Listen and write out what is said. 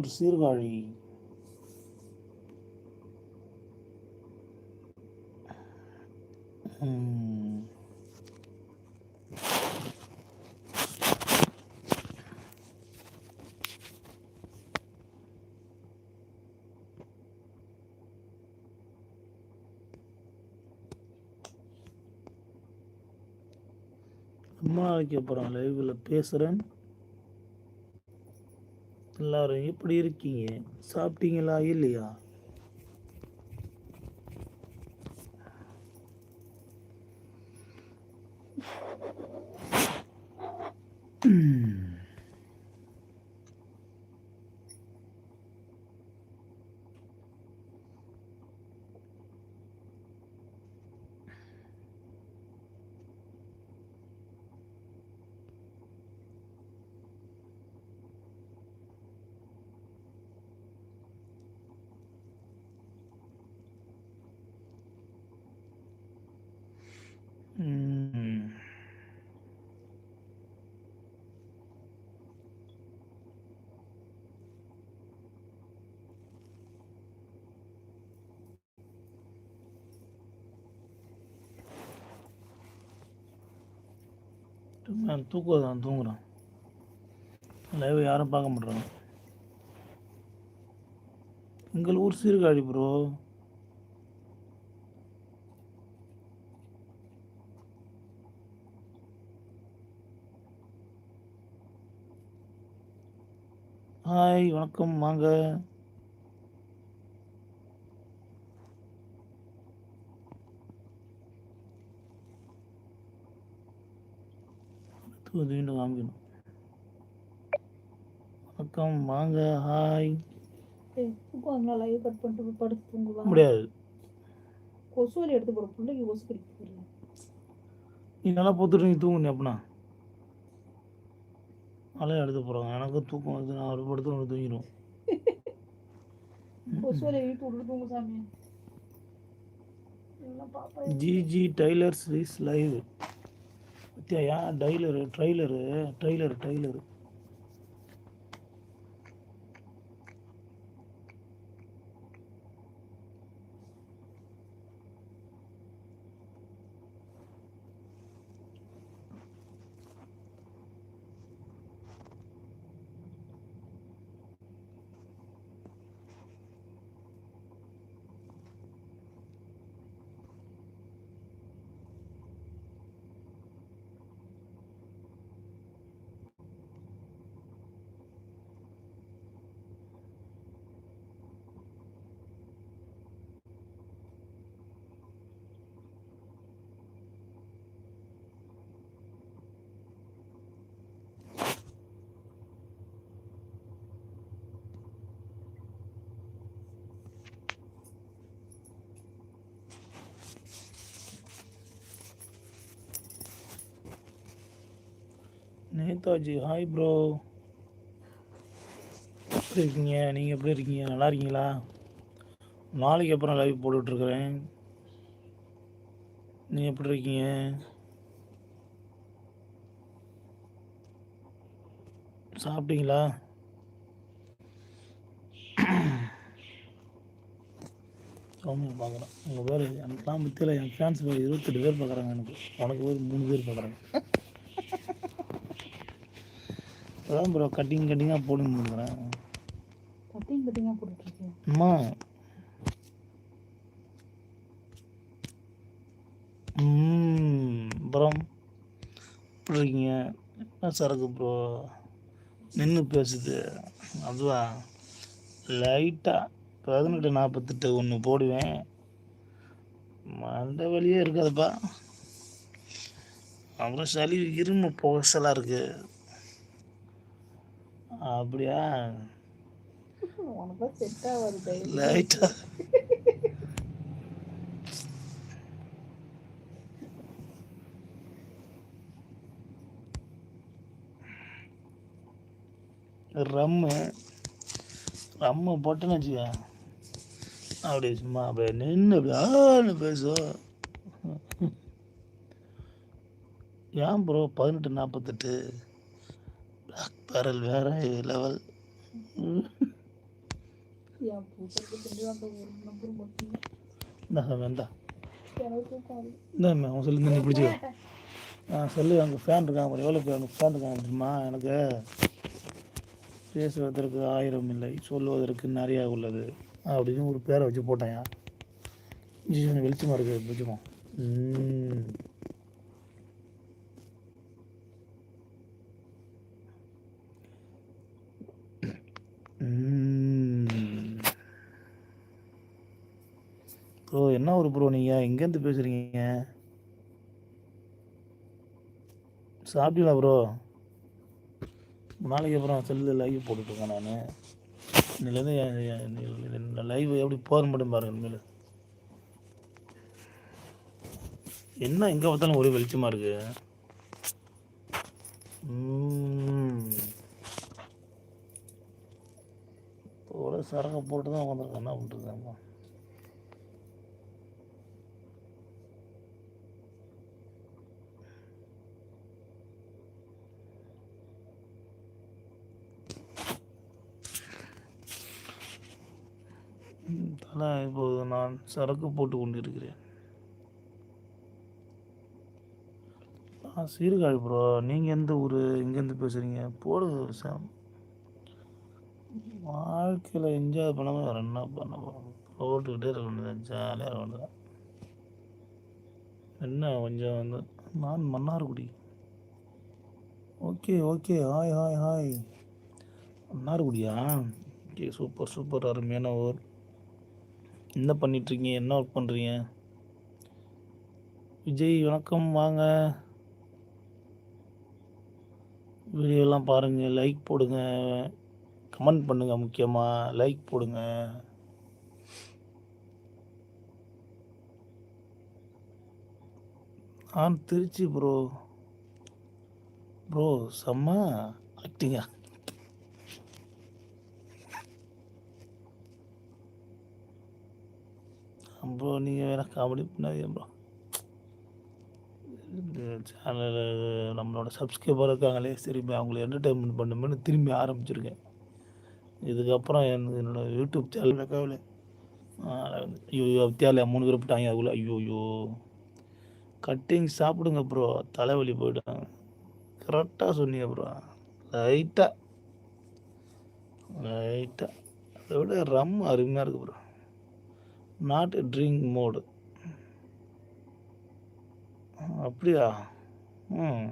ஒரு சீர்காழி. அம்மா ரொம்ப அப்புறம் லைவில் பேசுகிறேன் எல்லாரும் எப்படி இருக்கீங்க சாப்பிட்டீங்களா இல்லையா ம். நான் தூக்கம் தான் லைவ் யாரும் பார்க்க மாட்றாங்க. எங்கள் ஊர் சீர்காழி ப்ரோ ஹாய் வணக்கம் வாங்க தூது மீண்டும் காமிக்கணும் வணக்கம் வாங்க ஹாய் live cut பண்ணிட்டு படுத்து தூங்குவா. முடியாது கொசு வலி எடுத்து போடு. பிள்ளைக்கு கொசு கடிக்க. நீ நல்லா போத்துட்டு நீ தூங்குனே அப்படின்னா அலைய எடுத்து போகிறாங்க எனக்கு தூக்கம் வருது. நான் ஒரு படுத்து ஒன்று தூங்கிடும் ஜிஜி டைலர்ஸ் இஸ் லைவ். பத்தியா? ஏன்? Trailer trailer trailer trailer Netaji hi bro எப்படி இருக்கீங்க நீங்கள் எப்படி இருக்கீங்க நல்லா இருக்கீங்களா நாளைக்கு அப்புறம் லைவ் போட்டுட்ருக்குறேன் நீங்கள் எப்படி இருக்கீங்க சாப்பிட்டீங்களா சௌமியா பார்க்குறேன் உங்கள் பேர் எனக்குலாம் பற்றியில் என் ஃபேன்ஸ் பேர் இருபத்தெட்டு பேர் பார்க்குறாங்க எனக்கு உனக்கு பேர் மூணு பேர் பார்க்குறாங்க அதான் ப்ரோ கட்டிங் கட்டிங்காக போடுங்க கொடுக்குறேன் கட்டிங் கட்டிங்கா போட்டுட்டு இருக்கேன். அம்மா. அப்புறம் எப்படி இருக்கீங்க? என்ன சரக்கு ப்ரோ நின்று பேசுது. அதுவா? லைட்டாக பதினெட்டு நாற்பத்தெட்டு ஒன்று போடுவேன். மண்டை வலியே இருக்காதுப்பா. அப்புறம் சளி இரும்பு புகசலாக இருக்கு. அப்படியா? உனக்கு செட் ஆகாது. லைட்டா ரம்மு ரம்மு போட்டேன்னு வச்சுக்க. அப்படியே சும்மா அப்படியே நின்று அப்படியே பேசும் ஏன் ப்ரோ பதினெட்டு நாற்பத்தெட்டு பேரல் வேற லெவல் என் பூசலுக்கு தெரிஞ்ச அந்த ஒரு நம்பர் மட்டும். இந்த வேண்டா எனக்கு தூக்கம் வருது. இந்த அவன் சொல்லி நீ பிடிச்சிக்கோ. ஆ சொல்லு அங்கே ஃபேன் இருக்காங்க எவ்வளோ பேர் ஃபேன் இருக்காங்க தெரியுமா? எனக்கு பேசுவதற்கு ஆயிரம் இல்லை சொல்லுவதற்கு நிறையா உள்ளது. அப்படின்னு ஒரு பேரை வச்சு போட்டேன் ஜி வெளிச்சமாக இருக்குது பிடிச்சிமா ம். ப்ரோ நீங்கள் எங்கேருந்து பேசுகிறீங்க சாப்பிட்டீங்களா ப்ரோ நாளைக்கு அப்புறம் செல்லில் லைவ் போட்டுட்ருக்கேன் நான். இன்னிலேருந்து லைவ் எப்படி போகிற மட்டும் பாருங்க இனிமேல். என்ன எங்கே பார்த்தாலும் ஒரே வெளிச்சமாக இருக்கு. ம். ஒரு போட்டு தான் உட்காந்துருக்கேன். என்ன பண்ணுறது தான் இப்போது நான் சரக்கு போட்டு கொண்டிருக்கிறேன்? நான் சீர்காழி ப்ரோ நீங்கள் எந்த ஊர்? எங்கேருந்து பேசுகிறீங்க போடுங்க சார் வாழ்க்கையில் என்ஜாய் பண்ணாமல் வேறு என்ன பண்ண போகிறோம் போட்டுக்கிட்டே இருக்க வேண்டியது ஜாலியாக இருக்க வேண்டியதான் என்ன கொஞ்சம் வந்து நான் Mannargudi. Okay okay. Hi hi hi மன்னார்குடியா? Okay super super அருமையான ஊர். என்ன பண்ணிட்டுருக்கீங்க? என்ன ஒர்க் பண்ணுறீங்க விஜய் வணக்கம். வாங்க. வீடியோலாம் பாருங்கள் லைக் போடுங்க. கமெண்ட் பண்ணுங்கள் முக்கியமாக லைக் போடுங்க. நான் திருச்சி ப்ரோ ப்ரோ செம்ம ஆக்டிங்கா ப்ரோ நீங்கள் வேறு காமெடி பண்ணாதீங்க ப்ரோ சேனல் நம்மளோட சப்ஸ்கிரைபர் இருக்காங்களே சரி அவங்கள என்டர்டைன்மெண்ட் பண்ணுமென்னு திரும்பி ஆரம்பிச்சிருக்கேன். இதுக்கப்புறம் எனக்கு என்னோடய யூடியூப் சேனல் கவலை ஐயோ தேவையில்ல மூணு பேர் போட்டாங்க அதுக்குள்ளே. ஐயோ கட்டிங் சாப்பிடுங்க ப்ரோ தலைவலி போயிட்டாங்க. கரெக்டாக சொன்னீங்க ப்ரோ லைட்டாக லைட்டாக அதை விட ரம் அருமையாக இருக்குது ப்ரோ நாட் ட்ரிங்க் மோடு அப்படியா? ம்.